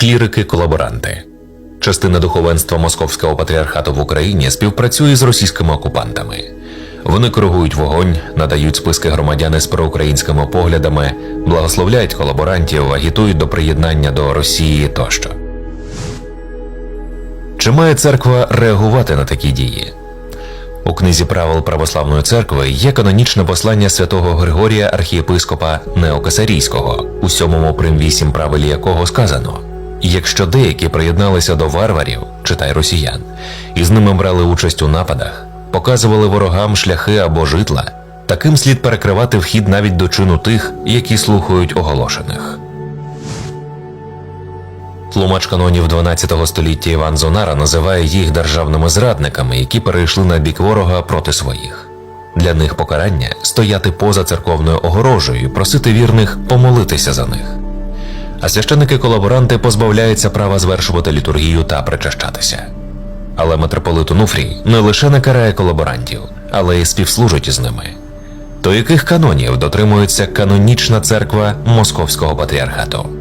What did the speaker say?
клірики-колаборанти. Частина духовенства Московського патріархату в Україні співпрацює з російськими окупантами. Вони коригують вогонь, надають списки громадян з проукраїнськими поглядами, благословляють колаборантів, агітують до приєднання до Росії тощо. Чи має церква реагувати на такі дії? У книзі правил православної церкви є канонічне послання святого Григорія архієпископа Неокесарійського, у сьомому прим 8 правилі якого сказано: якщо деякі приєдналися до варварів, читай росіян, і з ними брали участь у нападах, показували ворогам шляхи або житла, таким слід перекривати вхід навіть до чину тих, які слухають оголошених. Тлумач канонів 12 століття Іван Зонара називає їх державними зрадниками, які перейшли на бік ворога проти своїх. Для них покарання стояти поза церковною огорожею і просити вірних помолитися за них. А священики-колаборанти позбавляються права звершувати літургію та причащатися. Але митрополит Онуфрій не лише не карає колаборантів, але й співслужить із ними. До яких канонів дотримується канонічна церква Московського патріархату?